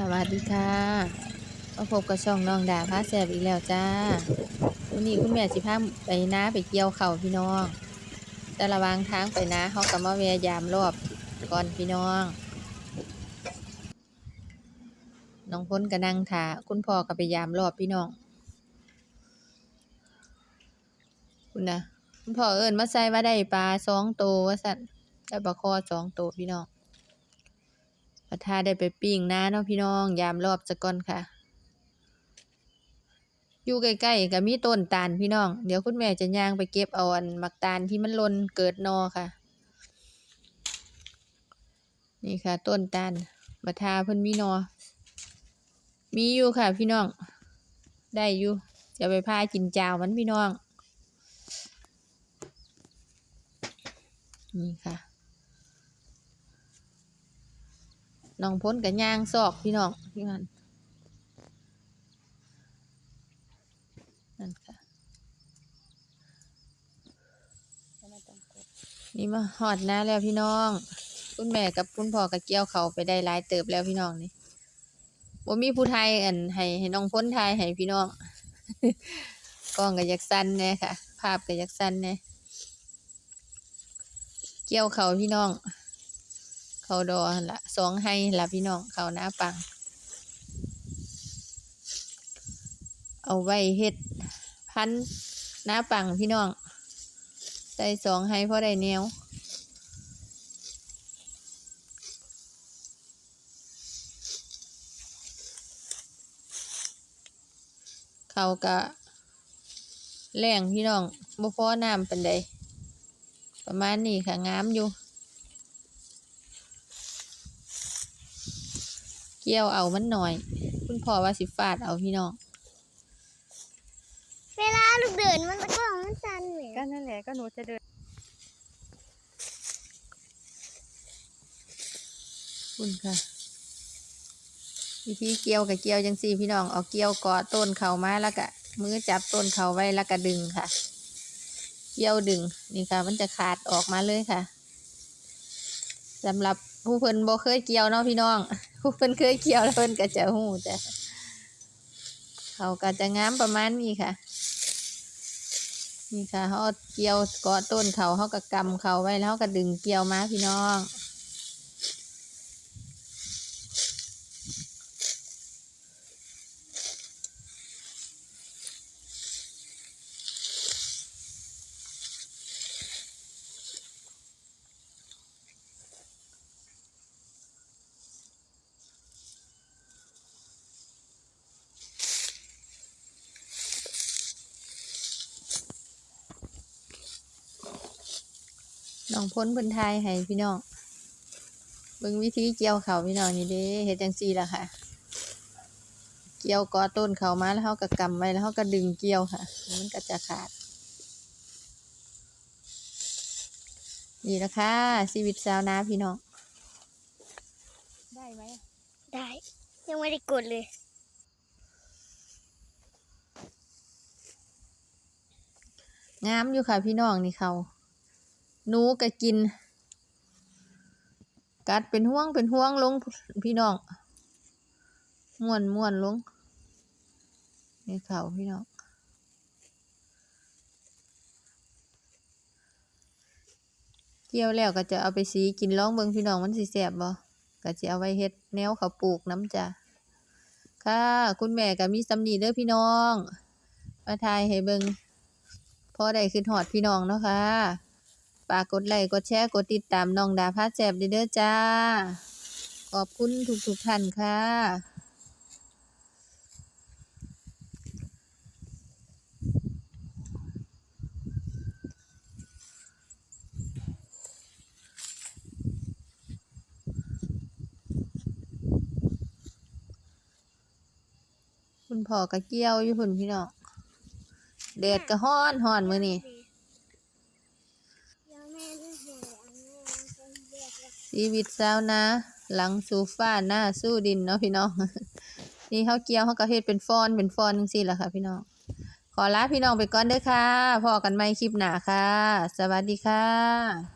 สวัสดีค่ะมาพบกับช่องน้องดาพาแซบอีกแล้วจ้า วันนี้คุณแม่สิพาไปน้าไปเกี่ยวเข่าพี่น้อง แต่ระวางทางไปนาเขาก็มาแวะยยามรอบก่อนพี่น้อง น้องพ้นก็นั่งถาคุณพ่อก็ไปยามรอบพี่น้อง คุณนะคุณพ่อเอิ้นมาใส่ว่าได้ปลาสองโตวว่าสั่นได้ปลาคอสองโตวพี่น้อง ประทาได้ไปปิ้งนาเนาะพี่น้อง ยามรอบสะก่อนค่ะ อยู่ใกล้ๆก็มีต้นตาลพี่น้อง เดี๋ยวคุณแม่จะย่างไปเก็บเอาอันมักตาลที่มันหล่นเกิดนอค่ะ นี่ค่ะ ต้นตาลประทาเพิ่นมีนอ มีอยู่ค่ะ พี่น้อง ได้อยู่จะไปพากินจาวมันพี่น้อง นี่ค่ะ น้องพ้นกับย่างซอกพี่น้องพี่มันนั่นค่ะนี่มาหอดนะแล้วพี่น้อง คุณแม่กับคุณพ่อกับเกี่ยวเขาไปได้หลายเติบแล้วพี่น้องนี่บ่มีผู้ไทยอันให้ให้น้องพ้นไทยให้พี่น้องกล้องก็อยากษ์สั้นแน่ค่ะ ภาพก็อยากษ์สั้นแน่เกี่ยวเขาพี่น้อง เขาดอละสองให้ละพี่น้องเขาหน้าปัง เอาไว้เฮ็ดพันหน้าปังพี่น้อง ใส่สองให้พอได้แนวเขากะแรงพี่น้องบ่พอน้ำเป็นใดประมาณนี้ค่ะงามอยู่ เกี่ยวเอามันหน่อย คุณพ่อว่าสิฟาดเอาพี่น้อง เวลาลูกเดินมันตะกล้องมันสั่นเหมือนก็นั่นแหละก็หนูจะเดินคุณค่ะวิธีเกี่ยวกับเกี่ยวจังสี่พี่น้องเอาเกี่ยวเกาะต้นเขามาแล้วก็มือจับต้นเขาไว้แล้วก็ดึงค่ะ เกี่ยวดึงนี่ค่ะ มันจะขาดออกมาเลยค่ะสำหรับผู้เพิ่นบ่เคยเกี่ยวเนาะพี่น้อง ผู้เพิ่นเคยเกี่ยวแล้วเพิ่นก็จะหูจ้ะเขาก็จะงามประมาณนี้ค่ะ นี่ค่ะเขาเอาเกี่ยวเกาะต้นเขาเขาก็กำเขาไว้แล้วเขาก็ดึงเกี่ยวมาพี่น้อง น้องพ้นเพิ่นทายให้พี่น้องเบิ่งวิธีเกี่ยวเขาวพี่น้องนี่เด้เฮ็ดจังซี่ล่ะค่ะ เกี่ยวกอต้นเขามาแล้วเฮาก็กำไว้แล้วเฮาก็ดึงเกี่ยวค่ะ มันก็จะขาด นี่ละค่ะชีวิตชาวนาพี่น้อง ได้ไหม ได้ ยังไม่ได้กดเลยงามอยู่ค่ะพี่น้องนี่เขา หนูก็กิน กัดเป็นห่วงเป็นห่วงลงพี่น้องม่วนม่วนลงนี่เขาพี่น้องเกี่ยวแล้วก็จะเอาไปสีกินร้องเบิ่งพี่น้องมันสิแซ่บบ่ก็จะเอาไว้เฮ็ดแนวเขาปลูกน้ำจ้ะค่ะ คุณแม่ก็มีสำนีเด้อพี่น้อง มาทายให้เบิ่งพอได้ขึ้นหอดพี่น้องเนาะค่ะ ฝากกดไลค์กดแชร์กดติดตามน้องดาพาแจบเด้อจ้า ขอบคุณทุกทุกๆท่านค่ะคุณพ่อก็เกี่ยวอยู่พุ่นพี่น้องแดดก็ฮ้อนฮ้อนมือนี้ ยังแม่ได้หวยอันนี้มันเป็นเรียกว่า ชีวิตชาวนาหลังสูฟ้าหน้าสู้ดินเนาะพี่น้องนี่เขาเกี่ยวเขาก็เฮ็ดเป็นฟอนเป็นฟอนจังซี่ล่ะค่ะพี่น้องขอลาพี่น้องไปก่อนเด้อค่ะพอกันใหม่คลิปหน้าค่ะ สวัสดีค่ะ